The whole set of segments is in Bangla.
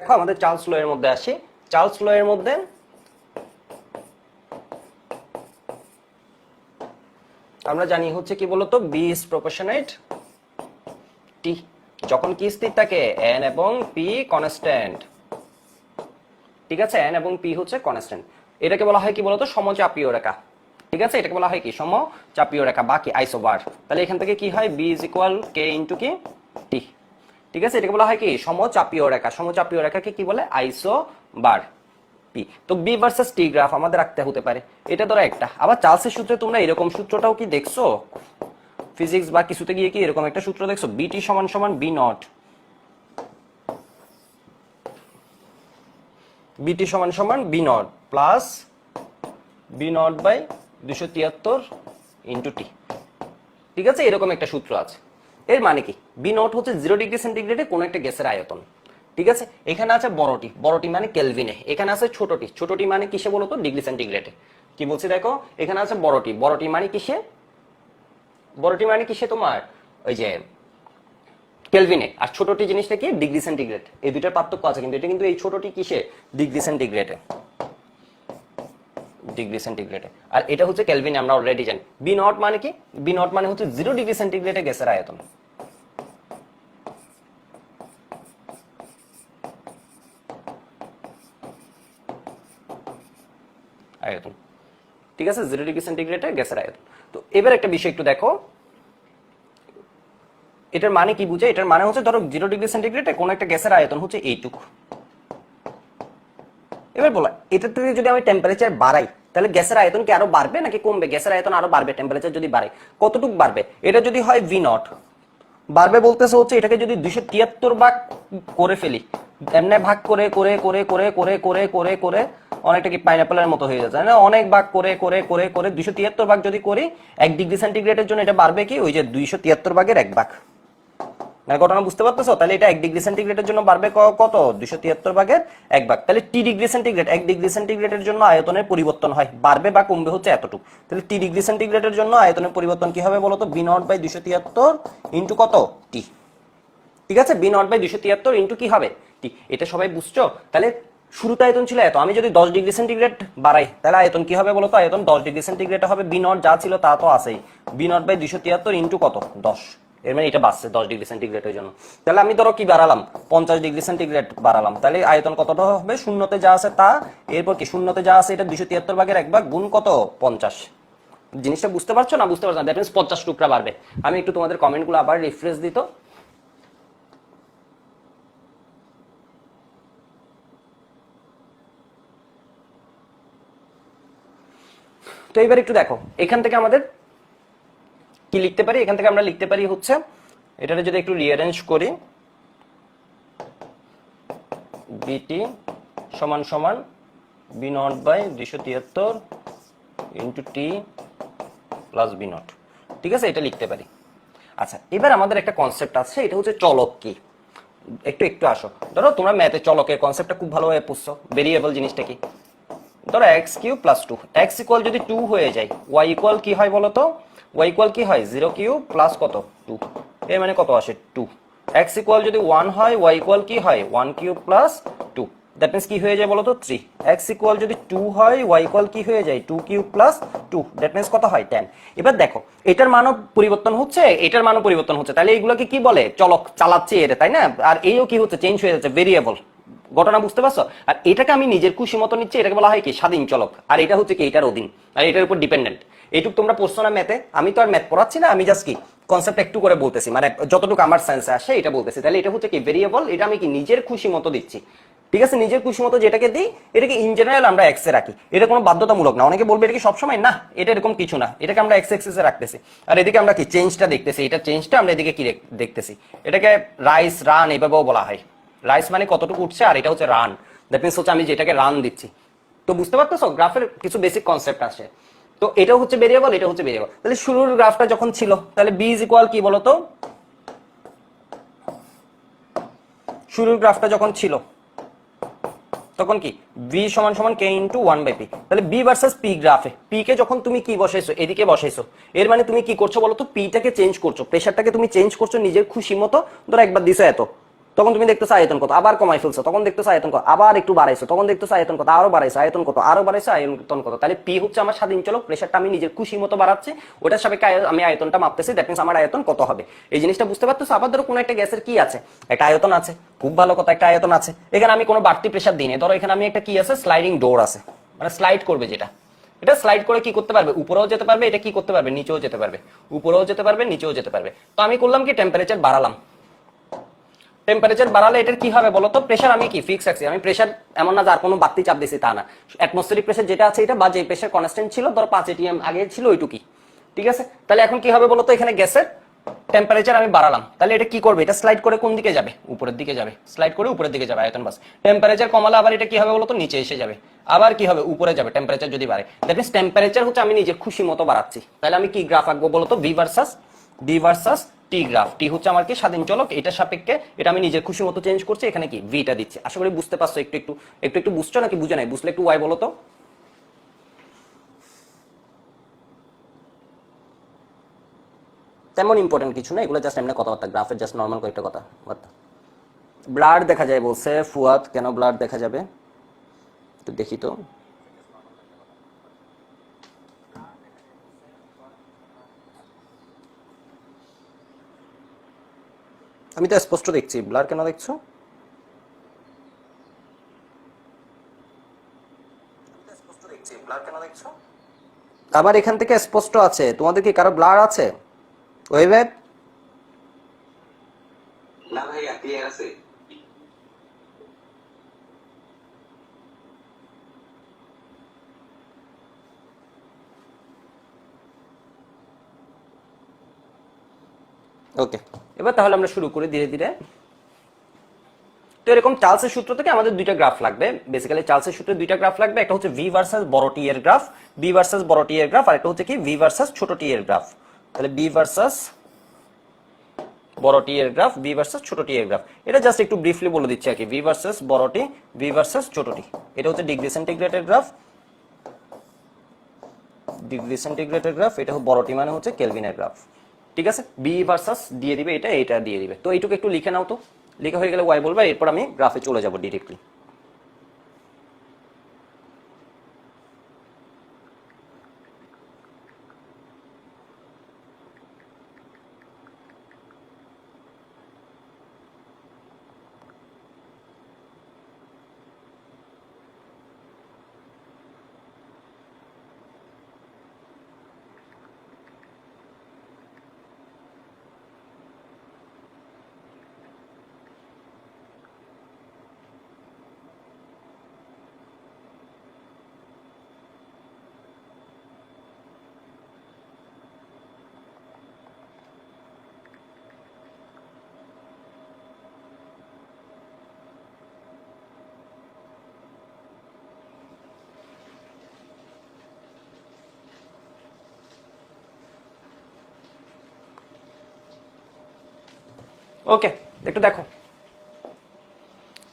দেখো, আমাদের চার্লস ল এর মধ্যে আসি। চার্লস ল এর মধ্যে আমরা জানি হচ্ছে কি বলতো? বি ইজ প্রপোর্শনেট টি যখন কি স্থির থাকে? এন এবং পি কনস্ট্যান্ট ঠিক আছে? এন এবং পি হচ্ছে কনস্ট্যান্ট এটাকে বলা হয় কি বলতো? সমচাপীয় রেখা। ঠিক আছে? এটাকে বলা হয় কি? সমচাপীয় রেখা, বাকি আইসোবার তাহলে এখান থেকে কি হয়? V is equal K into কি? ঠিক আছে? এটাকে বলা হয় কি? সমচাপীয় রেখা। সমচাপীয় রেখাকে কি বলে? Isobar P. তো বি ভার্সেস টি গ্রাফ আমাদের রাখতে হতে পারে। এটা ধরো একটা। আবার চার্লসের সূত্রে তোমরা এরকম সূত্রটাও কি দেখছ? ফিজিক্স বা কিছুতে গিয়ে কি এরকম একটা সূত্র দেখছ? বিটি সমান সমান বি নট। বিটি সমান সমান V nought plus V nought by দুশো তিয়াত্তর ইন্টু টি। ঠিক আছে? এরকম একটা সূত্র আছে। এর মানে কি? বি নট হচ্ছে জিরো ডিগ্রি সেন্টিগ্রেডে কোনো একটা গ্যাসের আয়তন। ঠিক আছে? এখানে আছে বড়টি। বড়টি মানে কেলভিনে এখানে আছে ছোটটি। ছোটটি মানে কিসে বলতো? ডিগ্রি সেন্টিগ্রেডে কি বলছি দেখো? এখানে আছে বড়টি। বড়টি মানে কিসে? বড়টি মানে কিসে তোমার? ওই যে কেলভিনে আর ছোটটি জিনিসটা কি? ডিগ্রি সেন্টিগ্রেড এই দুইটার পার্থক্য আছে, কিন্তু এটা কিন্তু এই ছোটটি কিসে? ডিগ্রি সেন্টিগ্রেডে ডিগ্রি সেন্টিগ্রেডে আর এটা হচ্ছে কেলভিনে আমরা অলরেডি জানি। বি নট মানে কি? বি নট মানে হচ্ছে জিরো ডিগ্রি সেন্টিগ্রেডে গ্যাসের আয়তন। আয়তন। ঠিক আছে? জিরো ডিগ্রি সেন্টিগ্রেডে গ্যাসের আয়তন। তো এবার একটা বিষয় একটু দেখো। এটার মানে কি বুঝে? এটার মানে হচ্ছে ধরো জিরো ডিগ্রি সেন্টিগ্রেডে কোন একটা গ্যাসের আয়তন হচ্ছে এইটুকু। এবার বলো এটা থেকে যদি আমি টেম্পারেচার বাড়াই, তাহলে গ্যাসের আয়তন কি আরও বাড়বে নাকি কমবে? গ্যাসের আয়তন আরও বাড়বে টেম্পারেচার যদি বাড়ে। কতটুকু বাড়বে? এটা যদি হয় ভি নট বাড়বে বলতেছে হচ্ছে এটাকে যদি দুইশো তিয়াত্তর ভাগ করে ফেলি এমনি ভাগ করে করে করে করে করে করে করে করে অনেকটা কি পাইনাপেলের মতো হয়ে যাচ্ছে না? অনেক ভাগ করে করে করে করে দুইশো তিয়াত্তর ভাগ যদি করি, এক ডিগ্রি সেন্টিগ্রেডের জন্য এটা বাড়বে কি? ওই যে দুইশো তিয়াত্তর ভাগের এক ভাগ। মানে ঘটনা বুঝতে পারতেছো? তাহলে এটা এক ডিগ্রি সেন্টিগ্রেডের জন্য বাড়বে কত? দুইশো তিয়াত্তর ভাগের এক ভাগ। তাহলে টি ডিগ্রি সেন্টিগ্রেড এক ডিগ্রি সেন্টিগ্রেডের জন্য আয়তনের পরিবর্তন হয়। বাড়বে বা কমবে হচ্ছে এতটুকু। তাহলে টি ডিগ্রি সেন্টিগ্রেডের জন্য আয়তনের পরিবর্তন কি হবে বলতো? বি নট বাই দুইশো তিয়াত্তর ইন্টু কত? টি। ঠিক আছে? বি নট বাই দুইশো তিয়াত্তর ইন্টু কি হবে? টি এটা সবাই বুঝছ? তাহলে শুরুতে আয়তন ছিল এত। আমি যদি দশ ডিগ্রি সেন্টিগ্রেড বাড়াই, তাহলে আয়তন কি হবে বলতো আয়তন দশ ডিগ্রি সেন্টিগ্রেড হবে, বি নট যা ছিল তা তো আছেই। বি নট বাই দুইশো তিয়াত্তর ইন্টু কত? দশ। এর মানে এটা বাড়ছে দশ ডিগ্রি সেন্টিগ্রেডের জন্য। তাহলে আমি ধরো কি বাড়ালাম? পঞ্চাশ ডিগ্রি সেন্টিগ্রেড বাড়ালাম। তাহলে আয়তন কতটা হবে? শূন্যতে যা আছে তা। এরপর কি শূন্যতে যা আছে, এটা দুইশো তিয়াত্তর ভাগের এক ভাগ গুণ কত? পঞ্চাশ। জিনিসটা বুঝতে পারছ না? বুঝতে পারছ না? দ্যাট মিনস পঞ্চাশ টুকরা বাড়বে। আমি একটু তোমাদের কমেন্টগুলো আবার রিফ্রেশ দিত তো এবার একটু দেখো, এখান থেকে আমাদের কি লিখতে পারি? এখান থেকে আমরা লিখতে পারি হচ্ছে, এটাকে যদি একটু রিঅ্যারেঞ্জ করি বিটি সমান সমান বি নট বাই দুইশো তিয়াত্তর into T plus V nought ঠিক আছে? এটা লিখতে পারি। আচ্ছা এবার আমাদের একটা কনসেপ্ট আছে, এটা হচ্ছে চলক কি? একটু একটু আসো। ধরো তোমরা ম্যাথে চলকের কনসেপ্টটা খুব ভালোভাবে বুঝছ ভেরিয়েবল জিনিসটা কি? ধরো X Q plus two X equal যদি টু হয়ে যায় ওয়াই ইকুয়াল কি হয় বলো তো ওয়াই ইকুয়াল কি হয়? জিরো কিউ প্লাস কত? টু এর মানে কত আসে? টু এক্স ইকুয়াল যদি ওয়ান হয় ওয়াই ইকুয়াল কি হয়? One Q plus two that means কি হয়ে যায় বলো তো থ্রি এক্স ইকুয়াল যদি টু হয় ওয়াই ইকুয়াল কি হয়ে যায়? Two Q plus two that means কত হয়? টেন এবার দেখো, এটার মানও পরিবর্তন হচ্ছে, এটার মানও পরিবর্তন হচ্ছে। তাহলে এগুলোকে কি বলে? চলক চালাচ্ছে এটা, তাই না? আর এইও কি হচ্ছে? চেঞ্জ হয়ে যাচ্ছে ভেরিয়েবল ঘটনা বুঝতে পারছ? আর এটাকে আমি নিজের খুশি মতো নিচ্ছি, এটাকে বলা হয় কি? স্বাধীন চলক। আর এটা হচ্ছে কি? এটার অধীন। আর এটার উপর ডিপেন্ডেন্ট এইটুক তোমরা পড়ছো না ম্যাথে আমি তো আর ম্যাথ পড়াচ্ছি না, আমি জাস্ট কি? কনসেপ্ট একটু করে বলতেছি। মানে যতটুকু আমার সেন্সে আসে, এটা বলতেছি। তাহলে এটা হচ্ছে কি? ভেরিয়েবল এটা আমি কি নিজের খুশি মতো দিচ্ছি। ঠিক আছে? নিজের খুশি মতো যেটাকে দিই, এটাকে ইন জেনারেল আমরা এক্সে রাখি। এটা কোনো বাধ্যতামূলক না। অনেকে বলবে, এটা কি সবসময়? না, এটা এরকম কিছু না। এটাকে আমরা এক্স এক্সেসে রাখতেছি। আর এদিকে আমরা কি? চেঞ্জটা দেখতেছি। এটা চেঞ্জটা আমরা এদিকে কি দেখতেছি। এটাকে রাইস রান এভাবেও বলা হয়। রাইস মানে কতটুকু উঠছে আর এটা হচ্ছে রান দ্যাট মিনস হচ্ছে আমি যেটাকে রান দিচ্ছি। তো বুঝতে পারতেছো? গ্রাফের কিছু বেসিক কনসেপ্ট আছে। তো এটা হচ্ছে ভেরিয়েবল এটা হচ্ছে ভেরিয়েবল তাহলে শুরুর গ্রাফটা যখন ছিল, তাহলে বি ইজ ইকুয়াল কি বলতো? শুরুর গ্রাফটা যখন ছিল, তখন কি? বি সমান সমান K into one by P তাহলে বি ভার্সেস পি গ্রাফে পি কে যখন তুমি কি বসাইছো, এদিকে বসাইছো, এর মানে তুমি কি করছ বলো তো পিটাকে চেঞ্জ করছ প্রেশারটাকে তুমি চেঞ্জ করছ নিজের খুশি মতো। ধরো একবার দিছো এত। তখন তুমি দেখতেছো আয়তন কত? আবার কমাই ফেলছো। তখন দেখতেছো আয়তন কত? আবার একটু বাড়াইছো। তখন দেখতেছো আয়তন কত? আরও বাড়াইছো। আয়তন কত? আরও বাড়াইছো, আয়তন কত? তাহলে পি হচ্ছে আমার স্বাধীন চলক। প্রেশারটা আমি নিজের খুশি মতো বাড়াচ্ছি। ওটার সাপেক্ষে আমি আয়তনটা মাপতেছি। দ্যাট মিনস আমার আয়তন কত হবে? এই জিনিসটা বুঝতে পারতেছো? আবার ধরো কোনো একটা গ্যাসের কি আছে? একটা আয়তন আছে। খুব ভালো কথা, একটা আয়তন আছে। এখানে আমি কোনো বাড়তি প্রেশার দিই না ধরো এখানে আমি একটা কি আছে? স্লাইডিং ডোর আছে। মানে স্লাইড করবে যেটা। এটা স্লাইড করে কি করতে পারবে? উপরেও যেতে পারবে, এটা কি করতে পারবে? নিচেও যেতে পারবে। উপরেও যেতে পারবে, নিচেও যেতে পারবে। তো আমি করলাম কি? টেম্পারেচার বাড়ালাম। টেম্পারেচার বাড়ালে এটার কি হবে বলতো? প্রেশার আমি কি? ফিক্স রাখছি আমি প্রেশার এমন না যার কোনো বাড়তি চাপ দিছি তা না। অ্যাটমসফিয়ারিক প্রেশার যেটা আছে এটা বা যে প্রেশার কনস্ট্যান্ট ছিল, ধর পাঁচ এটিএম আগে ছিল ওইটুকুই। ঠিক আছে? তাহলে এখন কি হবে বলতো? এখানে গ্যাসের টেম্পারেচার আমি বাড়ালাম। তাহলে এটা কি করবে? এটা স্লাইড করে কোন দিকে যাবে? উপরের দিকে যাবে। স্লাইড করে উপরের দিকে যাবে, আয়তন বাস। টেম্পারেচার কমালে আবার এটা কি হবে বলতো? নিচে এসে যাবে। আবার কি হবে? উপরে যাবে। টেম্পারেচার যদি বাড়ে। দ্যাট মিনস টেম্পারেচার হচ্ছে আমি নিজের খুশি মতো বাড়াচ্ছি। তাহলে আমি কি গ্রাফ আঁকবো বলতো? V versus D versus T graph টি হচ্ছে আমার কি স্বাধীন চলক, এটা সাপেক্ষে এটা আমি নিজের খুশি মতো চেঞ্জ করছি, এখানে কি ভিটা দিচ্ছি। আশা করি বুঝতে পারছ একটু একটু একটু একটু বুঝছ নাকি বুঝে নাই? বুঝলে একটু ওয়াই বলো তো। তেমন ইম্পর্টেন্ট কিছু না, এগুলো জাস্ট এমনি কথাবার্তা, গ্রাফের জাস্ট নর্মাল কয়েকটা কথা বার্তা ব্লাড দেখা যায় বলছে, ফুয়াদ, কেন ব্লাড দেখা যাবে? একটু দেখি তো। আমি তো স্পষ্ট দেখছি। ব্লার কেন দেখছ? আবার এখান থেকে স্পষ্ট আছে। তোমাদের কি কারও ব্লার আছে? ওয়েবে না ভাইয়া ক্লিয়ার আছে। ওকে এবার তাহলে আমরা শুরু করি ধীরে ধীরে। তো এরকম চার্লসের সূত্র থেকে আমাদের দুইটা গ্রাফ লাগবে। বেসিক্যালি চার্লসের সূত্রে দুইটা গ্রাফ লাগবে। একটা হচ্ছে ভি ভার্সাস বড় টি এর গ্রাফ। বি ভার্সাস বড় টি এর গ্রাফ। আর একটা হচ্ছে কি ভি ভার্সাস ছোট টি এর গ্রাফ। তাহলে বি ভার্সাস বড় টি এর গ্রাফ বি ভার্সাস ছোট টি এর গ্রাফ। এটা জাস্ট একটু ব্রিফলি বলে দিচ্ছি আর কি। ভি ভার্সাস বড় টি ভি ভার্সাস ছোট টি এটা হচ্ছে ডিগ্রি সেন্টিগ্রেডের গ্রাফ। ডিগ্রি সেন্টিগ্রেডের গ্রাফ। এটা বড় টি মানে হচ্ছে কেলভিনের গ্রাফ। ঠিক আছে? বি ভার্সাস দিয়ে দিবে, এটা এটা দিয়ে দিবে। তো এইটুকু একটু লিখে নাও তো। লিখে হয়ে গেলে ওয়াই বলবে এরপর আমি গ্রাফে চলে যাব ডিরেক্টলি ওকে একটু দেখো।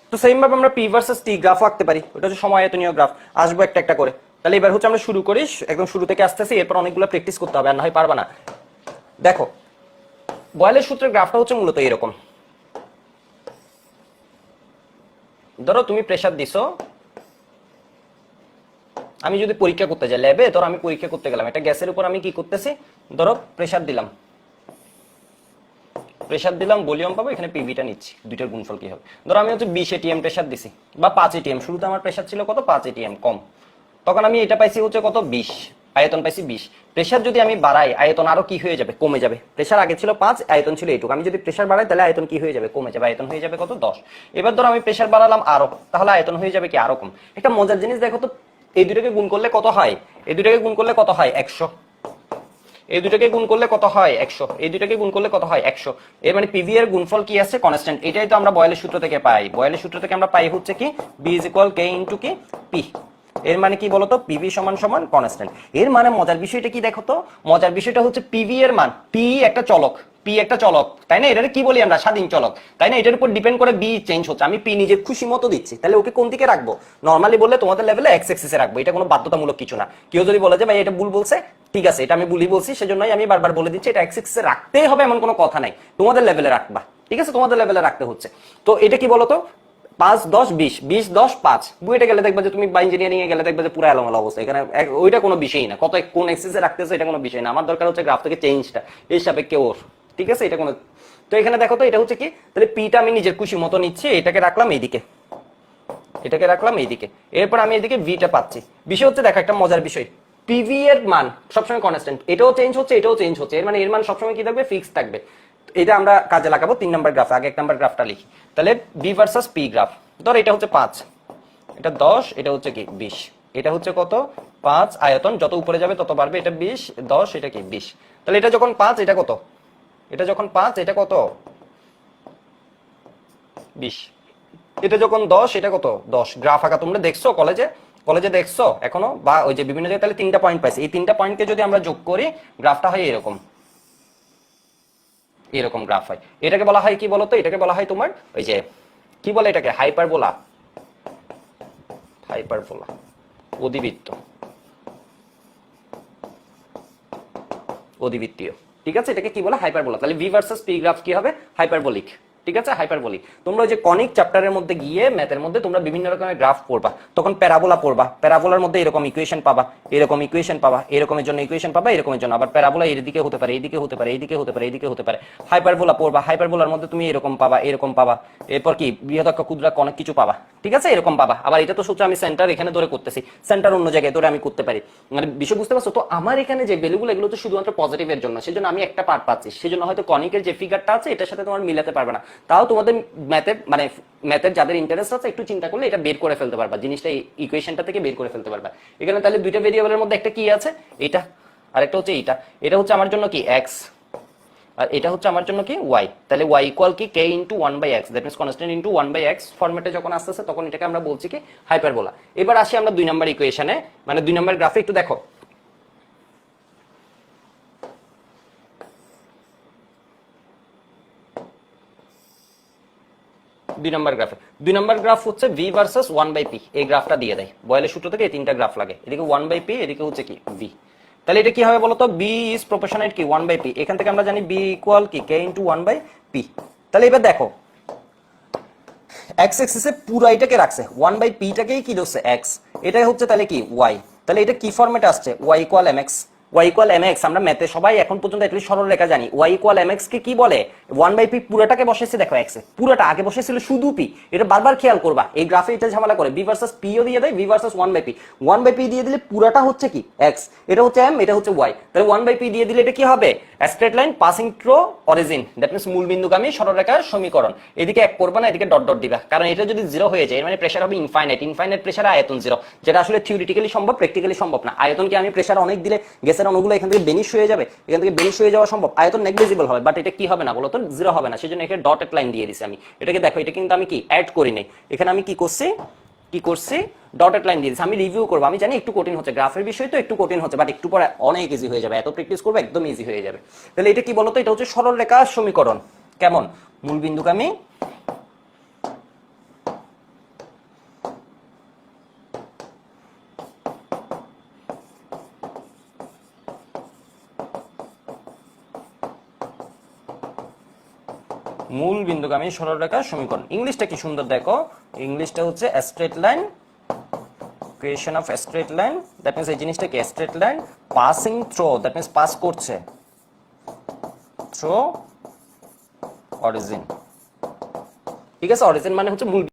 তো সেম ভাবে আমরা পি ভার্সেস টি গ্রাফ আঁকতে পারি। ওটা হচ্ছে সময় আয়তনীয় গ্রাফ আসব একটা একটা করে। তাহলে এবার হচ্ছে আমরা শুরু করি, একদম শুরু থেকে আসতেছি, এরপর অনেকগুলো প্র্যাকটিস করতে হবে, আর না হয় পারবা না। দেখো, বয়েলের সূত্রের গ্রাফটা হচ্ছে মূলত এরকম। ধরো তুমি প্রেসার দিছো। আমি যদি পরীক্ষা করতে যাই ল্যাবে ধরো আমি পরীক্ষা করতে গেলাম। একটা গ্যাসের উপর আমি কি করতেছি? ধরো প্রেসার দিলাম। প্রেসার দিলাম ভলিউম পাবো, এখানে পিভিটা নিচ্ছি। দুইটার গুণফল কি হবে? ধরো আমি হচ্ছে বিশ এটিএম প্রেসার দিছি, বা পাঁচ এটিএম শুরুতে আমার প্রেসার ছিল কত? পাঁচ এটিএম কম। তখন আমি এটা পাইছি হচ্ছে কত? বিশ। আয়তন পাইছি বিশ। প্রেসার যদি আমি বাড়াই, আয়তন আরও কি হয়ে যাবে? কমে যাবে। প্রেসার আগে ছিল পাঁচ, আয়তন ছিল এইটুকু। আমি যদি প্রেসার বাড়াই, তাহলে আয়তন কি হয়ে যাবে? কমে যাবে। আয়তন হয়ে যাবে কত? দশ। এবার ধরো আমি প্রেসার বাড়ালাম আরও তাহলে আয়তন হয়ে যাবে কি? আরও কম। একটা মজার জিনিস দেখো তো, এই দুটোকে গুণ করলে কত হয়? এই দুটোকে গুণ করলে কত হয়? একশো। এই দুটাকে গুণ করলে কত হয়? একশো। এই দুটাকে গুণ করলে কত হয়? একশো। এর মানে পিভি এর গুণফল কি আছে? কনস্ট্যান্ট এটাই তো আমরা বয়েলের সূত্র থেকে পাই। বয়েলের সূত্র থেকে আমরা পাই হচ্ছে কি? V is equal K into কি? পি এর মানে কি বলতো? পিভি সমান সমান কনস্ট্যান্ট এর মানে মজার বিষয়টা কি দেখো তো? মজার বিষয়টা হচ্ছে পিভি এর মান। পি একটা চলক। পি একটা চলক। তাই না? এটাকে কি বলি আমরা? স্বাধীন চলক। তাই না? এটার উপর ডিপেন্ড করে বি চেঞ্জ হচ্ছে। আমি পি নিজের খুশি মতো দিচ্ছি। তাহলে ওকে কোন দিকে রাখব? নর্মালি বললে তোমাদের লেভেলে এক্স এক্সিসে রাখব। এটা কোনো বাধ্যতামূলক কিছু না। কেউ যদি বলে যে, ভাই, এটা ভুল বলছে, ঠিক আছে, এটা আমি ভুলই বলছি, সেজন্যই আমি বারবার বলে দিচ্ছি, এটা এক্স এক্সিসে রাখতেই হবে এমন কোনো কথা নাই। তোমাদের লেভেলে রাখবা। ঠিক আছে? তোমাদের লেভেলে রাখতে হচ্ছে। তো এটা কি বলতো? পাঁচ, দশ, বিশ বিশ, দশ, পাঁচ। বুয়েটে গেলে দেখবে যে তুমি বা ইঞ্জিনিয়ারিং এ গেলে দেখবে যে পুরো এলোমেলো অবস্থা। এখানে ওইটা কোনো বিষয়ই না। কত কোন এক্সেসে রাখতেছে এটা কোনো বিষয় না। আমার দরকার হচ্ছে গ্রাফ থেকে চেঞ্জটা এই সাপেক্ষে ওর। ঠিক আছে? এটা কোনো তো এখানে দেখো তো, এটা হচ্ছে কি? তাহলে পিটা আমি নিজের খুশি মতো নিচ্ছি, এটাকে রাখলাম এইদিকে। এটাকে রাখলাম এইদিকে। এরপর আমি এদিকে ভিটা পাচ্ছি। বিষয় হচ্ছে, দেখো একটা মজার বিষয়। পিভি এর মান সবসময় কনস্ট্যান্ট এটাও চেঞ্জ হচ্ছে, এটাও চেঞ্জ হচ্ছে। এর মানে এর মান সবসময় কি থাকবে? ফিক্স থাকবে। এটা আমরা কাজে লাগাবো, তিন নম্বর গ্রাফ, আগে এক নম্বর গ্রাফটা লিখি। তাহলে বি ভার্সাস পি গ্রাফ। ধর এটা হচ্ছে পাঁচ, এটা দশ, এটা হচ্ছে কি বিশ। এটা হচ্ছে কত? পাঁচ আয়তন, যত উপরে যাবে তত বাড়বে, এটা বিশ, দশ, এটা কি বিশ। তাহলে এটা যখন পাঁচ, এটা কত? এটা যখন পাঁচ, এটা কত? বিশ। এটা যখন দশ, এটা কত? দশ। গ্রাফ আঁকা তোমরা দেখছ কলেজে? কলেজে দেখছ? এখনও? বা ওই যে বিভিন্ন জায়গায় তাহলে তিনটা পয়েন্ট পাইছে। এই তিনটা পয়েন্টকে যদি আমরা যোগ করি, গ্রাফটা হয় এরকম। এরকম গ্রাফ হয়। এটাকে বলা হয় কি বলতো? এটাকে বলা হয় তোমার ওই যে, কি বলে এটাকে? হাইপারবোলা হাইপারবোলা অধিবৃত্ত। অধিবৃত্তীয়। ঠিক আছে? এটাকে কি বলে? হাইপারবোলা তাহলে ভি ভার্সেস পি গ্রাফ কি হবে? হাইপার হাইপারবোলিক ঠিক আছে? হাইপারবোলিক তোমরা যে কনিক চ্যাপ্টারের মধ্যে গিয়ে ম্যাথের মধ্যে তোমরা বিভিন্ন রকমের গ্রাফ পড়বা। তখন প্যারাবোলা পড়বা। প্যারাবোলার মধ্যে এরকম ইকুয়েশন পাবা। এরকম ইকুয়েশন পাবা। এরকমের জন্য ইকুয়েশন পাবা, এরকমের জন্য। আবার প্যারাবোলা এদিকে দিকে হতে পারে এদিকে হতে পারে এদিকে হতে পারে এদিকে হতে পারে। হাইপারবোলা পড়বা। হাইপারবোলার মধ্যে তুমি এরকম পাবা এরকম পাবা। এরপর কি? বৃহদাক্ষ, ক্ষুদ্রাক্ষ অনেক কিছু পাবা। ঠিক আছে? এরকম পাবা আবার এটা তো সূত্র আমি সেন্টার এখানে ধরে করতেছি। সেন্টার অন্য জায়গায় ধরে আমি করতে পারি। মানে বিষয় বুঝতে পারছ? তো আমার এখানে যে ভ্যালুগুলো এগুলো তো শুধুমাত্র পজিটিভের জন্য। সেজন্য আমি একটা পার্ট পাচ্ছি। সেজন্য হয়তো কনিকের যে ফিগারটা আছে, এটার সাথে তোমার মিলাতে পারবে না। তাও তোমাদের ম্যাথের মানে ম্যাথের যাদের ইন্টারেস্ট আছে, একটু চিন্তা করলে এটা বের করে ফেলতে পারবা। জিনিসটা ইকুয়েশনটা থেকে বের করে ফেলতে পারবা। এখানে তাহলে দুইটা ভেরিয়েবলের মধ্যে একটা কি আছে? এটা আর একটা হচ্ছে এইটা। এটা হচ্ছে আমার জন্য কি? এক্স আর এটা হচ্ছে আমার জন্য কি? ওয়াই তাহলে ওয়াই ইকুয়াল কি? K into one by X that means constant into one by X ফর্মেটে যখন আসতেছে তখন এটাকে আমরা বলছি কি? হাইপারবোলা এবার আসি আমরা দুই নম্বর ইকুয়েশনে মানে দুই নম্বর গ্রাফে একটু দেখো। দুই নম্বর গ্রাফে দুই নম্বর গ্রাফ হচ্ছে V versus one by P এই গ্রাফটা দিয়ে দেয়। বয়েলের সূত্র থেকে এই তিনটা গ্রাফ লাগে। এদিকে ওয়ান বাই পি এদিকে হচ্ছে কি? ভি তাহলে এটা কি হবে বলতো? বি ইজ প্রপোর্শনেট কি ওয়ান বাই পি এখান থেকে আমরা জানি বি ইকুয়াল কি K into one by P তাহলে এবার দেখো এক্স এক্সিসে পুরো এটাকে রাখছে ওয়ান বাই পিটাকেই কি ধরছে? এক্স এটাই হচ্ছে তাহলে কি? ওয়াই তাহলে এটা কি ফরম্যাটে আসছে? Y equal M X Y equal M X আমরা ম্যাথে সবাই এখন পর্যন্ত সরল রেখা জানি। ওয়াই ইকুয়াল এম এক্স কে কি বলে? ওয়ান বাই পি পুরোটাকে বসেছে, দেখো এক্সে পুরোটা আগে বসেছিল শুধু পি এটা বারবার খেয়াল করবা। এই গ্রাফে এটা ঝামেলা করে। পিও দিয়ে দেয় one by P one by P দিয়ে দিলে পুরোটা হচ্ছে কি? এক্স এটা হচ্ছে এম এটা হচ্ছে ওয়াই তাহলে ওয়ান বাই পি দিয়ে দিলে এটা কি হবে? Straight line passing origin that means সরলরেখার সমীকরণ। এদিকে এক করবা না, এদিকে ডট ডট দিবা। কারণ এটা যদি জিরো হয়ে যায় মানে প্রেশার হবে ইনফাইনাইট ইনফাইনাইট প্রেশার আয়তন জিরো যেটা আসলে থিওরিটিক্যালি সম্ভব প্র্যাকটিক্যালি সম্ভব না। আয়তন কি আমি প্রেশার অনেক দিলে গ্যাসের অণুগুলো এখান থেকে বেনিশ হয়ে যাবে। এখান থেকে বেনিশ হয়ে যাওয়া সম্ভব। আয়তন নেগলিজিবল হবে বাট এটা কি হবে না বলো তো? জিরো হবে না, সেজন্য এখানে ডটেড লাইন দিয়ে দিছি আমি। এটাকে দেখো, এটা কিন্তু আমি কি? অ্যাড করি নাই। এখানে আমি কি করছি? কি করছি? ডটেড লাইন দিয়ে দিচ্ছি আমি রিভিউ করব। আমি জানি একটু কঠিন হচ্ছে। গ্রাফের বিষয় তো একটু কঠিন হচ্ছে বাট একটু পরে অনেক ইজি হয়ে যাবে। এত প্র্যাকটিস করব, একদম ইজি হয়ে যাবে। তাহলে এটা কি বলতো এটা হচ্ছে সরল রেখা সমীকরণ। কেমন? মূল বিন্দুগামী মূল বিন্দুগামী সরলরেখা সমীকরণ। ইংলিশটা কি সুন্দর দেখো? ইংলিশটা হচ্ছে straight line creation of straight line that means এই জিনিসটা কি? Straight line passing through that means pass করছে। থ্রো অরিজিন ঠিক আছে? অরিজিন মানে হচ্ছে মূল